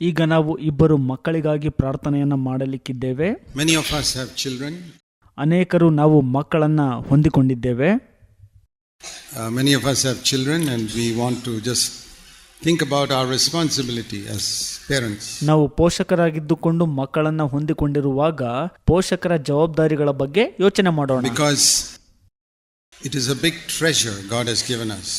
ಈಗ ನಾವು ಇಬ್ಬರು ಮಕ್ಕಳಿಗಾಗಿ ಪ್ರಾರ್ಥನೆಯನ್ನು ಮಾಡಲಿಕ್ಕಿದ್ದೇವೆ Many of us have children. ಅನೇಕರು ನಾವು ಮಕ್ಕಳನ್ನ ಹೊಂದಿಕೊಂಡಿದ್ದೇವೆ Uh, many of us have children, and we want to just think about our responsibility as parents. ನಾವು ಪೋಷಕರಾಗಿದ್ದುಕೊಂಡು ಮಕ್ಕಳನ್ನ ಹೊಂದಿಕೊಂಡಿರುವಾಗ ಪೋಷಕರ ಜವಾಬ್ದಾರಿಗಳ ಬಗ್ಗೆ ಯೋಚನೆ ಮಾಡೋಣ Because it is a big treasure God has given us.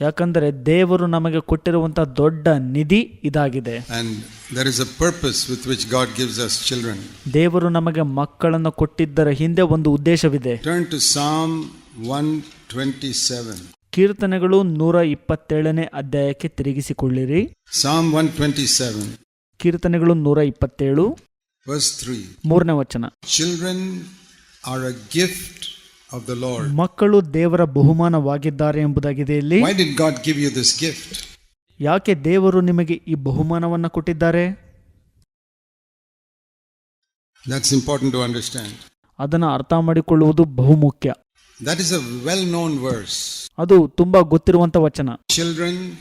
ಯಾಕಂದರೆ ದೇವರು ನಮಗೆ ಕೊಟ್ಟಿರುವಂತಹ ದೊಡ್ಡ ನಿಧಿ ಇದಾಗಿದೆ And there is a purpose with which God gives us children. ದೇವರು ನಮಗೆ ಮಕ್ಕಳನ್ನು ಕೊಟ್ಟಿದ್ದರ ಹಿಂದೆ ಒಂದು ಉದ್ದೇಶವಿದೆ Turn to Psalm 127. ಕೀರ್ತನೆಗಳು ನೂರ ಇಪ್ಪತ್ತೇಳನೇ ಅಧ್ಯಾಯಕ್ಕೆ ತಿರುಗಿಸಿಕೊಳ್ಳಿರಿ ಸಾಮ್ ಒನ್ ಟ್ವೆಂಟಿ ಸೆವೆನ್ ಕೀರ್ತನೆಗಳು ನೂರ ಇಪ್ಪತ್ತೇಳು ಮೂರನೇ ವಚನ ಚಿಲ್ಡ್ರನ್ ಆರ್ ಅ Lord. ಮಕ್ಕಳು ದೇವರ ಬಹುಮಾನವಾಗಿದ್ದಾರೆ ಎಂಬುದಾಗಿದೆ ಇಲ್ಲಿ. ಯಾಕೆ ದೇವರು ನಿಮಗೆ ಈ ಬಹುಮಾನವನ್ನು ಕೊಟ್ಟಿದ್ದಾರೆ? ಅದನ್ನು ಅರ್ಥ ಮಾಡಿಕೊಳ್ಳುವುದು ಬಹುಮುಖ್ಯ. That is a well known verse ಅದು ತುಂಬಾ ಗೊತ್ತಿರುವಂತ ವಚನ. Children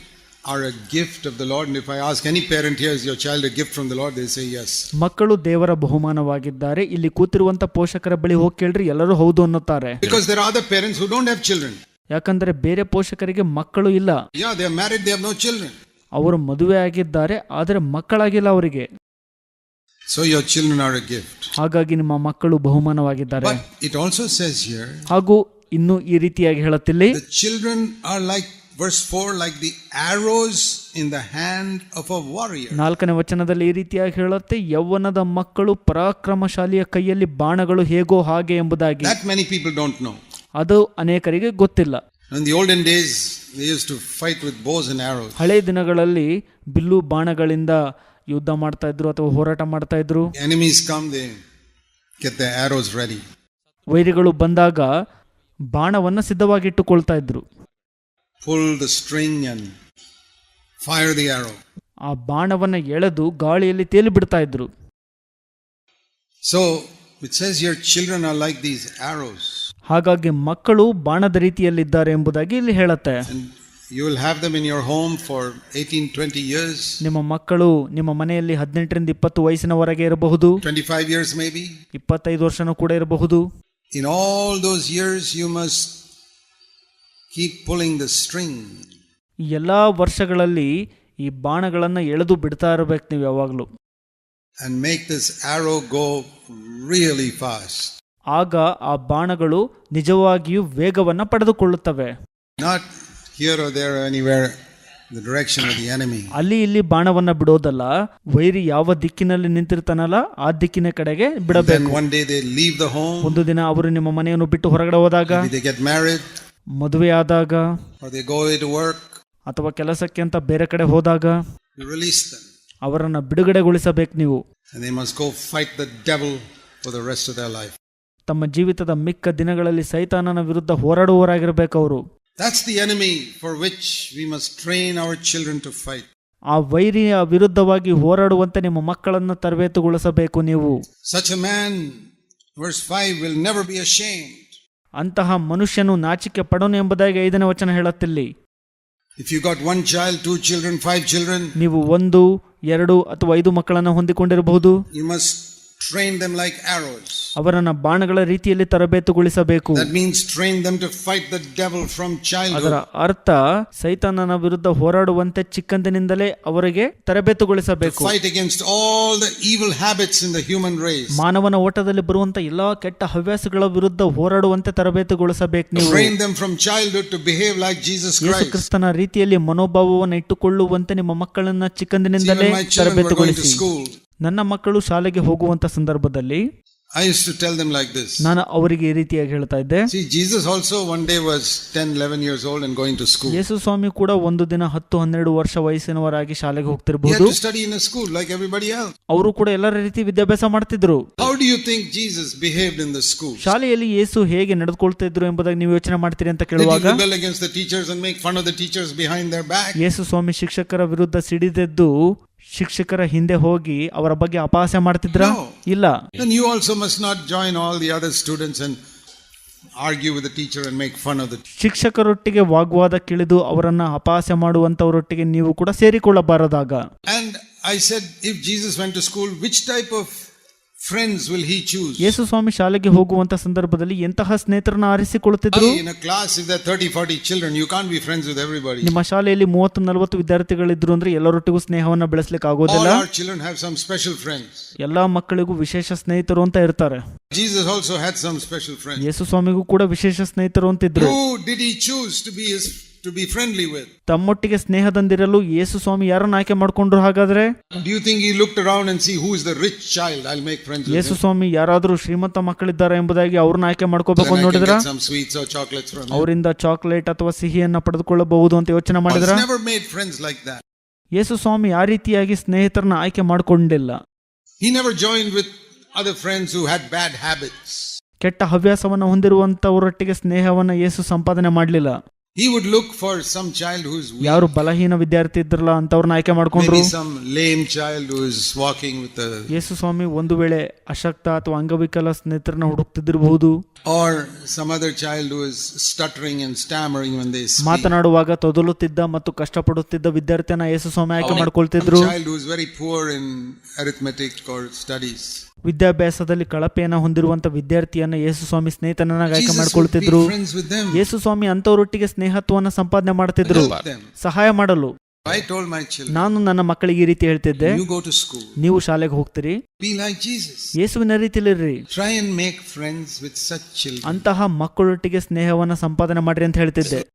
are a gift of the Lord. And if I ask any parent here, is your child a gift from the Lord? They say yes. ಮಕ್ಕಳು ದೇವರ ಬಹುಮಾನವಾಗಿದ್ದಾರೆ ಇಲ್ಲಿ ಕೂತಿರುವಂತ ಪೋಷಕರ ಬಳಿ ಹೋಗಿ ಕೇಳ್ರಿ ಎಲ್ಲರೂ ಹೌದು ಅನ್ನುತ್ತಾರೆ Because there are other parents who don't have children. ಯಾಕಂದ್ರೆ ಬೇರೆ ಪೋಷಕರಿಗೆ ಮಕ್ಕಳು ಇಲ್ಲ Yeah, they are married, they have no children. ಅವರು ಮದುವೆ ಆಗಿದ್ದಾರೆ ಆದರೆ ಮಕ್ಕಳಾಗಿಲ್ಲ ಅವರಿಗೆ So your children are a gift. ಹಾಗಾಗಿ ನಿಮ್ಮ ಮಕ್ಕಳು ಬಹುಮಾನವಾಗಿದ್ದಾರೆ But it also says here, ಹಾಗೂ ಇನ್ನು ಈ ರೀತಿಯಾಗಿ ಹೇಳುತ್ತಿಲ್ಲಿ the children are like, verse 4, like the arrows in the hand of a warrior. ನಾಲ್ಕನೇ ವಚನದಲ್ಲಿ ಈ ರೀತಿಯಾಗಿ ಹೇಳುತ್ತೆ ಯೌವನದ ಮಕ್ಕಳು ಪರಾಕ್ರಮಶಾಲಿಯ ಕೈಯಲ್ಲಿ ಬಾಣಗಳು ಹೇಗೋ ಹಾಗೆ ಎಂಬುದಾಗಿ That many people don't know. ಅದು ಅನೇಕರಿಗೆ ಗೊತ್ತಿಲ್ಲ In the olden days, they used to fight with bows and arrows. ಹಳೆ ದಿನಗಳಲ್ಲಿ ಬಿಲ್ಲು ಬಾಣಗಳಿಂದ ಯುದ್ಧ ಮಾಡ್ತಾ ಇದ್ರು ಅಥವಾ ಹೋರಾಟ ಮಾಡ್ತಾ ಇದ್ರು Enemies come, they get the arrows ready. ವೈರಿಗಳು ಬಂದಾಗ ಬಾಣವನ್ನು ಸಿದ್ಧವಾಗಿಟ್ಟುಕೊಳ್ತಾ ಇದ್ರು pull the string and fire the arrow ಆ ಬಾಣವನ್ನು ಎಳೆದು ಗಾಳಿಯಲ್ಲಿ ತೇಲಿ ಬಿಡ್ತಾ ಇದ್ರು. So it says your children are like these arrows ಹಾಗಾಗಿ ಮಕ್ಕಳು ಬಾಣದ ರೀತಿಯಲ್ಲಿದ್ದಾರೆ ಎಂಬುದಾಗಿ ಇಲ್ಲಿ ಹೇಳುತ್ತೆ. You will have them in your home for eighteen twenty years ನಿಮ್ಮ ಮಕ್ಕಳು ನಿಮ್ಮ ಮನೆಯಲ್ಲಿ ಹದಿನೆಂಟರಿಂದ ಇಪ್ಪತ್ತು ವಯಸ್ಸಿನವರೆಗೆ ಇರಬಹುದು. Twenty five years maybe ಇಪ್ಪತ್ತೈದು ವರ್ಷನೂ ಕೂಡ ಇರಬಹುದು. In all those years you must keep pulling the string ಎಲ್ಲ ವರ್ಷಗಳಲ್ಲಿ ಈ ಬಾಣಗಳನ್ನು ಎಳೆದು ಬಿಡ್ತಾ ಇರಬೇಕು ನೀವು ಯಾವಾಗಲೂ. And make this arrow go really fast ಆಗ ಆ ಬಾಣಗಳು ನಿಜವಾಗಿಯೂ ವೇಗವನ್ನ ಪಡೆದುಕೊಳ್ಳುತ್ತವೆ. Not here or there or anywhere, the direction of the ಅಲ್ಲಿ ಇಲ್ಲಿ ಬಾಣವನ್ನ ಬಿಡೋದಲ್ಲ ವೈರಿ ಯಾವ ದಿಕ್ಕಿನಲ್ಲಿ ನಿಂತಿರ್ತಾನಲ್ಲ ಆ ದಿಕ್ಕಿನ ಕಡೆಗೆ ಬಿಡಬೇಕು. one day they leave the home, ಒಂದು ದಿನ ಅವರು ನಿಮ್ಮ ಮನೆಯನ್ನು ಬಿಟ್ಟು ಹೊರಗಡೆ ಹೋದಾಗ maybe they get married, ಮದುವೆ ಆದಾಗ or they go to work. ಅಥವಾ ಕೆಲಸಕ್ಕೆ ಅಂತ ಬೇರೆ ಕಡೆ ಹೋದಾಗ ಅವರನ್ನ ಬಿಡುಗಡೆಗೊಳಿಸಬೇಕು ನೀವು. ತಮ್ಮ ಜೀವಿತದ ಮಿಕ್ಕ ದಿನಗಳಲ್ಲಿ ಸೈತಾನನ ವಿರುದ್ಧ ಹೋರಾಡುವವರಾಗಿರಬೇಕು ಅವರು That's the enemy for which we must train our children to fight. ಆ ವೈರಿಯ ವಿರುದ್ಧವಾಗಿ ಹೋರಾಡುವಂತೆ ನಿಮ್ಮ ಮಕ್ಕಳನ್ನು ತರಬೇತುಗೊಳಿಸಬೇಕು ನೀವು Such a man, verse 5, will never be ashamed. ಅಂತಹ ಮನುಷ್ಯನು ನಾಚಿಕೆ ಪಡೋನು ಎಂಬುದಾಗಿ ಐದನೇ ವಚನ ಹೇಳುತ್ತಿಲ್ಲಿ. If you got one child, two children, five children, ನೀವು ಒಂದು ಎರಡು ಅಥವಾ ಐದು ಮಕ್ಕಳನ್ನು ಹೊಂದಿಕೊಂಡಿರಬಹುದು. You must train them like arrows. ಅವರನ್ನ ಬಾಣಗಳ ರೀತಿಯಲ್ಲಿ ತರಬೇತುಗೊಳಿಸಬೇಕು That means train them to fight the devil from ಅದರ. ಅರ್ಥ ಸೈತಾನನ ವಿರುದ್ಧ ಹೋರಾಡುವಂತೆ ಚಿಕ್ಕಂದಿನಿಂದಲೇ ಅವರಿಗೆ ತರಬೇತುಗೊಳಿಸಬೇಕು Fight against all the evil habits in the human race. ಮಾನವನ ಓಟದಲ್ಲಿ ಬರುವಂತ ಎಲ್ಲಾ ಕೆಟ್ಟ ಹವ್ಯಾಸಗಳ ವಿರುದ್ಧ ಹೋರಾಡುವಂತೆ ತರಬೇತುಗೊಳಿಸಬೇಕು ನೀವು Train them from childhood to behave like Jesus Yesu Christ. ಕ್ರಿಸ್ತನ ರೀತಿಯಲ್ಲಿ ಮನೋಭಾವವನ್ನು ಇಟ್ಟುಕೊಳ್ಳುವಂತೆ ನಿಮ್ಮ ಮಕ್ಕಳನ್ನ ಚಿಕ್ಕಂದಿನಿಂದಲೇ ತರಬೇತುಗೊಳಿಸಿ. ನನ್ನ ಮಕ್ಕಳು ಶಾಲೆಗೆ ಹೋಗುವಂತ ಸಂದರ್ಭದಲ್ಲಿ I used to tell them like this. ನಾನು ಅವರಿಗೆ ಈ ರೀತಿಯಾಗಿ ಹೇಳ್ತಾ ಇದ್ದೆ See, Jesus also one day was 10, 11 years old and going to school. ಯೇಸು ಸ್ವಾಮಿ ಕೂಡ ಒಂದು ದಿನ ಹತ್ತು ಹನ್ನೆರಡು ವರ್ಷ ವಯಸ್ಸಿನವರಾಗಿ ಶಾಲೆಗೆ He had ಹೋಗ್ತಿರಬಹುದು to study in a school like everybody else. ಅವರು ಕೂಡ ಎಲ್ಲರ ರೀತಿ ವಿದ್ಯಾಭ್ಯಾಸ ಮಾಡ್ತಿದ್ರು How do you think Jesus behaved in the school? ಶಾಲೆಯಲ್ಲಿ ಯೇಸು ಹೇಗೆ ನಡೆದುಕೊಳ್ತಾ ಇದ್ರು ಎಂಬುದಾಗಿ ನೀವು ಯೋಚನೆ ಮಾಡ್ತೀರಿ ಅಂತ Did he ಕೇಳುವಾಗ rebel against the teachers and make fun of the teachers behind their back? ಯೇಸು ಸ್ವಾಮಿ ಶಿಕ್ಷಕರ ವಿರುದ್ಧ ಸಿಡಿದೆದ್ದು ಶಿಕ್ಷಕರ ಹಿಂದೆ ಹೋಗಿ ಅವರ ಬಗ್ಗೆ ಅಪಹಾಸ್ಯ ಮಾಡ್ತಿದ್ರ ಇಲ್ಲ Then you also must not join all the other students and argue with the teacher and make fun of the ಶಿಕ್ಷಕರೊಟ್ಟಿಗೆ ವಾಗ್ವಾದಕ್ಕಿಳಿದು ಅವರನ್ನ ಅಪಹಾಸ್ಯ ಮಾಡುವಂತವರೊಟ್ಟಿಗೆ ನೀವು ಕೂಡ ಸೇರಿಕೊಳ್ಳಬಾರದಾಗ And I said, if Jesus went to school, which type of friends will he choose Yesu Swami ಶಾಲೆಗೆ ಹೋಗುವಂತ ಸಂದರ್ಭದಲ್ಲಿ ಎಂತಹ ಸ್ನೇಹಿತರನ್ನ ಆರಿಸಿಕೊಳ್ಳುತ್ತಿದ್ದರು? In a class is 30 40 children you can be friends with ನಿಮ್ಮ ಶಾಲೆಯಲ್ಲಿ 30 40 ವಿದ್ಯಾರ್ಥಿಗಳಿದ್ದರು ಅಂದ್ರೆ ಎಲ್ಲರೊಟ್ಟಿಗೂ ಸ್ನೇಹವನ್ನ ಬೆಳೆಸಲಿಕ್ಕೆ ಆಗೋದಿಲ್ಲ. Children have some special friends ಎಲ್ಲ ಮಕ್ಕಳಿಗೂ ವಿಶೇಷ ಸ್ನೇಹಿತರು ಅಂತ ಇರ್ತಾರೆ. Jesus also had some special friends Yesu ಸ್ವಾಮಿಗೂ ಕೂಡ ವಿಶೇಷ ಸ್ನೇಹಿತರು ಅಂತ ಇದ್ದರು did he choose to be his to be friendly with? ತಮ್ಮೊಟ್ಟಿಗೆ ಸ್ನೇಹದಂದಿರಲು ಯೇಸು ಸ್ವಾಮಿ ಯಾರನ್ನ ಆಯ್ಕೆ ಮಾಡ್ಕೊಂಡ್ರು ಹಾಗಾದ್ರೆ Do you think he looked around and see who is the rich child? I'll make friends with Yesu him. ಸ್ವಾಮಿ ಯಾರಾದ್ರೂ ಶ್ರೀಮಂತ ಮಕ್ಕಳಿದ್ದಾರೆ ಎಂಬುದಾಗಿ ಅವ್ರನ್ನ ಆಯ್ಕೆ ಮಾಡ್ಕೋಬೇಕು Then I can ನೋಡಿದ್ರ get some sweets or chocolates from him. ಅವರಿಂದ ಚಾಕ್ಲೇಟ್ ಅಥವಾ ಸಿಹಿಯನ್ನ ಪಡೆದುಕೊಳ್ಳಬಹುದು ಅಂತ ಯೋಚನೆ Paul's never made friends like that. ಯೇಸು ಸ್ವಾಮಿ ಆ ರೀತಿಯಾಗಿ ಸ್ನೇಹಿತರನ್ನ ಆಯ್ಕೆ ಮಾಡ್ಕೊಂಡಿಲ್ಲ He never joined with other friends who had bad habits. ಕೆಟ್ಟ ಹವ್ಯಾಸವನ್ನ ಹೊಂದಿರುವಂತವರೊಟ್ಟಿಗೆ ಸ್ನೇಹವನ್ನ ಯೇಸು ಸಂಪಾದನೆ ಮಾಡಲಿಲ್ಲ he would look for some child whose ಯಾರು ಬಲಹೀನ ವಿದ್ಯಾರ್ಥಿ ಇದ್ರಲ್ಲ ಅಂತ ಅವ್ರನ್ನ ಆಯ್ಕೆ ಮಾಡ್ಕೊಂಡ್ರು? ಯೇಸು ಸ್ವಾಮಿ ಒಂದು ವೇಳೆ ಅಶಕ್ತ ಅಥವಾ ಅಂಗವಿಕಲ ಸ್ನೇಹಿತರನ್ನ ಹುಡುಕ್ತಿದ್ದಿರಬಹುದು or some other child stuttering and stammering ಮಾತನಾಡುವಾಗ ತೊದಲುತ್ತಿದ್ದ ಮತ್ತು ಕಷ್ಟಪಡುತ್ತಿದ್ದ ವಿದ್ಯಾರ್ಥಿಯನ್ನ ಯೇಸು ಸ್ವಾಮಿ ಆಯ್ಕೆ ಮಾಡ್ಕೊಳ್ತಿದ್ರು. Very poor in arithmetic or studies ವಿದ್ಯಾಭ್ಯಾಸದಲ್ಲಿ ಕಳಪೆಯನ್ನು ಹೊಂದಿರುವಂತಹ ವಿದ್ಯಾರ್ಥಿಯನ್ನ ಯೇಸು ಸ್ವಾಮಿ ಸ್ನೇಹಿತನನ್ನಾಗಿ ಆಯ್ಕೆ ಮಾಡ್ಕೊಳ್ತಿದ್ರು. ಯೇಸು ಸ್ವಾಮಿ ಅಂತವರೊಟ್ಟಿಗೆ ಸ್ನೇಹ ಸ್ನೇಹತ್ವವನ್ನ ಸಂಪಾದನೆ ಮಾಡ್ತಿದ್ರು. ಸಹಾಯ ಮಾಡಲು. ನಾನು ನನ್ನ ಮಕ್ಕಳಿಗೆ ಈ ರೀತಿ ಹೇಳ್ತಿದ್ದೆ. ನೀವು ಶಾಲೆಗೆ ಹೋಗ್ತೀರಿ. ಯೇಸುವಿನ ರೀತಿಲಿರ್ರಿ. ಅಂತಹ ಮಕ್ಕಳೊಟ್ಟಿಗೆ ಸ್ನೇಹವನ್ನ ಸಂಪಾದನೆ ಮಾಡ್ರಿ ಅಂತ ಹೇಳ್ತಿದ್ದೆ.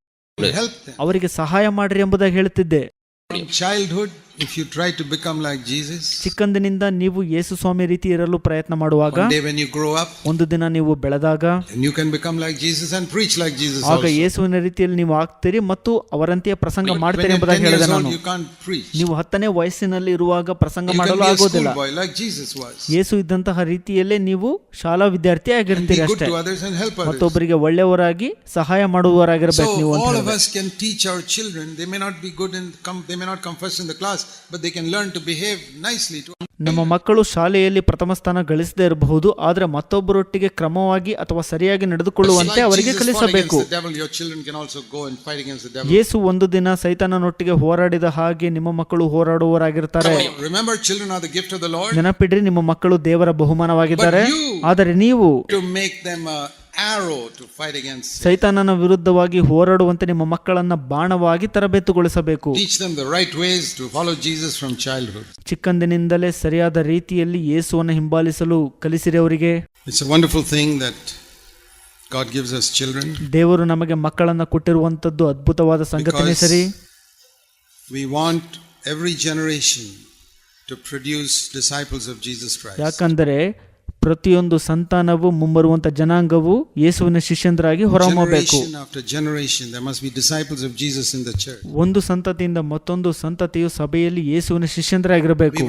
ಅವರಿಗೆ ಸಹಾಯ ಮಾಡ್ರಿ ಎಂಬುದಾಗಿ ಹೇಳ್ತಿದ್ದೆ. Childhood, if you try to become like Jesus, ಚಿಕ್ಕಂದಿನಿಂದ ನೀವು ಯೇಸು ಸ್ವಾಮಿ ರೀತಿ ಇರಲು ಪ್ರಯತ್ನ ಮಾಡುವಾಗ one day when you grow up, ಒಂದು ದಿನ ನೀವು ಬೆಳೆದಾಗ and you can become like Jesus and preach like Jesus ಆಗ also. ಯೇಸುವಿನ ರೀತಿಯಲ್ಲಿ ನೀವು ಆಗ್ತೀರಿ ಮತ್ತು ಅವರಂತೆಯೇ ಪ್ರಸಂಗ When ಮಾಡ್ತೀರಿ you're ಎಂಬುದಾಗಿ 10 ಹೇಳಿದೆ years old, ನಾನು you can't preach. ನೀವು ಹತ್ತನೇ ವಯಸ್ಸಿನಲ್ಲಿ ಇರುವಾಗ ಪ್ರಸಂಗ You can ಮಾಡಲು be a ಆಗೋದಿಲ್ಲ schoolboy like Jesus was. ಯೇಸು ಇದ್ದಂತಹ ರೀತಿಯಲ್ಲೇ ನೀವು ಶಾಲಾ ವಿದ್ಯಾರ್ಥಿ And be ಆಗಿರ್ತೀರಿ good ಅಷ್ಟೇ to others and help others. ಮತ್ತೊಬ್ಬರಿಗೆ ಒಳ್ಳೆಯವರಾಗಿ ಸಹಾಯ ಮಾಡುವವರಾಗಿರ್ಬೇಕು ನೀವು So ಅಂತ all of ಹೇಳಿದೆ. us can teach our children. They may not be good in come, they may not come first in the class, ನಮ್ಮ ಮಕ್ಕಳು ಶಾಲೆಯಲ್ಲಿ ಪ್ರಥಮ ಸ್ಥಾನ ಗಳಿಸದೇ ಇರಬಹುದು ಆದರೆ ಮತ್ತೊಬ್ಬರೊಟ್ಟಿಗೆ ಕ್ರಮವಾಗಿ ಅಥವಾ ಸರಿಯಾಗಿ ನಡೆದುಕೊಳ್ಳುವಂತೆ ಅವರಿಗೆ ಕಲಿಸಬೇಕು. ಯೇಸು ಒಂದು ದಿನ ಸೈತಾನನೊಟ್ಟಿಗೆ ಹೋರಾಡಿದ ಹಾಗೆ ನಿಮ್ಮ ಮಕ್ಕಳು ಹೋರಾಡುವವರಾಗಿರ್ತಾರೆ. ನೆನಪಿಡ್ರಿ ನಿಮ್ಮ ಮಕ್ಕಳು ದೇವರ ಬಹುಮಾನವಾಗಿದ್ದಾರೆ. ಆದರೆ ನೀವು ಸೈತಾನನ ವಿರುದ್ಧವಾಗಿ ಹೋರಾಡುವಂತೆ ನಿಮ್ಮ ಮಕ್ಕಳನ್ನ ಬಾಣವಾಗಿ ತರಬೇತುಗೊಳಿಸಬೇಕು. ಚಿಕ್ಕಂದಿನಿಂದಲೇ ಸರಿಯಾದ ರೀತಿಯಲ್ಲಿ ಯೇಸುವನ್ನು ಹಿಂಬಾಲಿಸಲು ಕಲಿಸಿದೆ ಅವರಿಗೆ. ದೇವರು ನಮಗೆ ಮಕ್ಕಳನ್ನು ಕೊಟ್ಟಿರುವಂತದ್ದು ಅದ್ಭುತವಾದ ಸಂಗತಿ ಸರಿ. ಯಾಕಂದರೆ ಪ್ರತಿಯೊಂದು ಸಂತಾನವು ಮುಂಬರುವಂತ ಜನಾಂಗವು ಯೇಸುವಿನ ಶಿಷ್ಯಂದರಾಗಿ ಹೊರಹೊಮ್ಮಬೇಕು. ಒಂದು ಸಂತತಿಯಿಂದ ಮತ್ತೊಂದು ಸಂತತಿಯು ಸಭೆಯಲ್ಲಿ ಯೇಸುವಿನ ಶಿಷ್ಯಂದರಾಗಿರಬೇಕು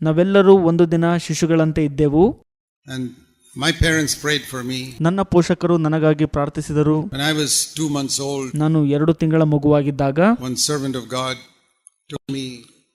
ನಾವೆಲ್ಲರೂ ಒಂದು ದಿನ ಶಿಶುಗಳಂತೆ ಇದ್ದೆವು my parents prayed for me. ನನ್ನ ಪೋಷಕರು ನನಗಾಗಿ ಪ್ರಾರ್ಥಿಸಿದರು When I was two months old, ನಾನು ಎರಡು ತಿಂಗಳ ಮಗುವಾಗಿದ್ದಾಗ one servant of God took me.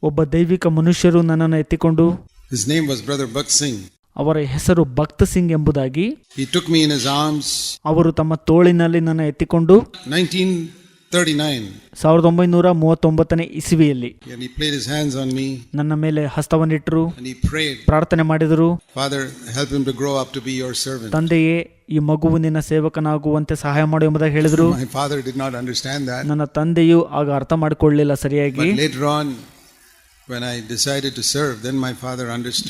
ಒಬ್ಬ ದೈವಿಕ ಮನುಷ್ಯರು ನನ್ನನ್ನು ಎತ್ತಿಕೊಂಡು His name was Brother Bhakt Singh. ಅವರ ಹೆಸರು ಭಕ್ತ ಸಿಂಗ್ ಎಂಬುದಾಗಿ He took me in his arms. ಅವರು ತಮ್ಮ ತೋಳಿನಲ್ಲಿ ನನ್ನ ಎತ್ತಿಕೊಂಡು 1939, ಸಾವಿರದ ಒಂಬೈನೂರ ಮೂವತ್ತೊಂಬತ್ತನೇ ಇಸವಿಯಲ್ಲಿ and he played his hands on me ನನ್ನ ಮೇಲೆ ಹಸ್ತವನ್ನಿಟ್ಟರು and he prayed, ಪ್ರಾರ್ಥನೆ ಮಾಡಿದರು Father, help him to grow up to be your servant. ತಂದೆಯೇ ಈ ಮಗುವು ನಿನ್ನ ಸೇವಕನಾಗುವಂತೆ ಸಹಾಯ ಮಾಡು ಎಂಬುದಾಗಿ ಹೇಳಿದರು My father did not understand that. ನನ್ನ ತಂದೆಯು ಆಗ ಅರ್ಥ ಮಾಡಿಕೊಳ್ಳಲಿಲ್ಲ ಸರಿಯಾಗಿ But later on,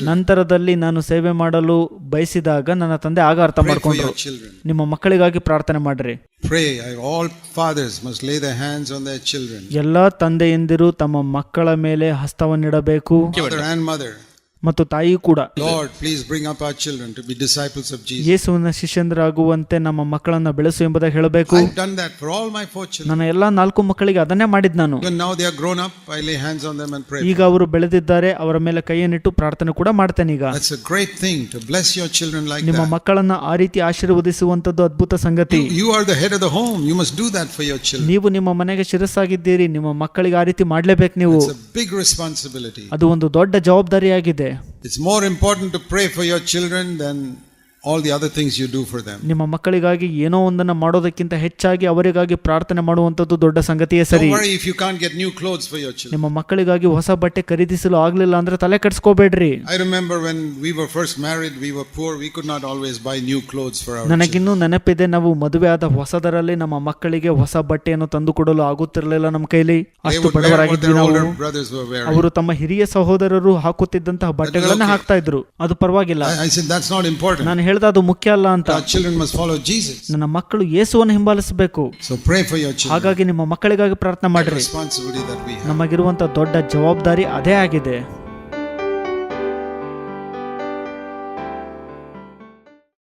ನಂತರದಲ್ಲಿ ನಾನು ಸೇವೆ ಮಾಡಲು ಬಯಸಿದಾಗ ನನ್ನ ತಂದೆ ಆಗ ಅರ್ಥ ಮಾಡಿಕೊಂಡ್ರು. ನಿಮ್ಮ ಮಕ್ಕಳಿಗಾಗಿ ಪ್ರಾರ್ಥನೆ ಮಾಡ್ರಿ. ಎಲ್ಲಾ ತಂದೆಯಂದಿರು ತಮ್ಮ ಮಕ್ಕಳ ಮೇಲೆ ಹಸ್ತವನ್ನಿಡಬೇಕು. ಮತ್ತು ತಾಯಿಯೂ ಕೂಡ. ಯೇಸುವಿನ ಶಿಷ್ಯಂದ್ರಾಗುವಂತೆ ನಮ್ಮ ಮಕ್ಕಳನ್ನು ಬೆಳೆಸು ಎಂಬುದಾಗಿ ಹೇಳಬೇಕು. ನನ್ನ ಎಲ್ಲಾ ನಾಲ್ಕು ಮಕ್ಕಳಿಗೆ ಅದನ್ನೇ ಮಾಡಿದ್ ನಾನು. ಈಗ ಅವರು ಬೆಳೆದಿದ್ದಾರೆ ಅವರ ಮೇಲೆ ಕೈಯನ್ನಿಟ್ಟು ಪ್ರಾರ್ಥನೆ ಕೂಡ ಮಾಡ್ತೇನೆ ಈಗ. ನಿಮ್ಮ ಮಕ್ಕಳನ್ನ ಆ ರೀತಿ ಆಶೀರ್ವದಿಸುವಂತದ್ದು ಅದ್ಭುತ ಸಂಗತಿ. ನೀವು ನಿಮ್ಮ ಮನೆಗೆ ಶಿರಸ್ಸಾಗಿದ್ದೀರಿ ನಿಮ್ಮ ಮಕ್ಕಳಿಗೆ ಆ ರೀತಿ ಮಾಡಲೇಬೇಕು ನೀವು. ಅದು ಒಂದು ದೊಡ್ಡ ಜವಾಬ್ದಾರಿಯಾಗಿದೆ. It's more important to pray for your children than all the other things you do for them. ನಿಮ್ಮ ಮಕ್ಕಳಿಗಾಗಿ ಏನೋ ಒಂದನ್ನ ಮಾಡೋದಕ್ಕಿಂತ ಹೆಚ್ಚಾಗಿ ಅವರಿಗಾಗಿ ಪ್ರಾರ್ಥನೆ ಮಾಡುವಂತದ್ದು ದೊಡ್ಡ ಸಂಗತಿಯ ಸರಿ. ನಿಮ್ಮ ಮಕ್ಕಳಿಗಾಗಿ ಹೊಸ ಬಟ್ಟೆ ಖರೀದಿಸಲು ಆಗಲಿಲ್ಲ ಅಂದ್ರೆ ತಲೆ ಕೆಡಿಸ್ಕೋಬೇಡಿ I remember when we were first married we were poor we could not always buy new clothes for our children. ನೆನಪಿದೆ ನಾವು ಮದುವೆ ಆದ ಹೊಸದರಲ್ಲಿ ನಮ್ಮ ಮಕ್ಕಳಿಗೆ ಹೊಸ ಬಟ್ಟೆಯನ್ನು ತಂದು ಕೊಡಲು ಆಗುತ್ತಿರಲಿಲ್ಲ ನಮ್ಮ ಕೈಲಿ. ಅಷ್ಟು ಬಡವರಾಗಿದ್ದ ನಾವು. ಅವರು ತಮ್ಮ ಹಿರಿಯ ಸಹೋದರರು ಹಾಕುತ್ತಿದ್ದಂತಹ ಬಟ್ಟೆಗಳನ್ನು ಹಾಕ್ತಾ ಇದ್ರು. ಅದು ಪರವಾಗಿಲ್ಲ. ಹೇಳಿದ ಅದು ಮುಖ್ಯ ಅಲ್ಲ ಅಂತ. ನನ್ನ ಮಕ್ಕಳು ಯೇಸುವನ್ನು ಹಿಂಬಾಲಿಸಬೇಕು. ಹಾಗಾಗಿ ನಿಮ್ಮ ಮಕ್ಕಳಿಗಾಗಿ ಪ್ರಾರ್ಥನೆ ಮಾಡಿರಿ. ನಮಗಿರುವಂತಹ ದೊಡ್ಡ ಜವಾಬ್ದಾರಿ ಅದೇ ಆಗಿದೆ.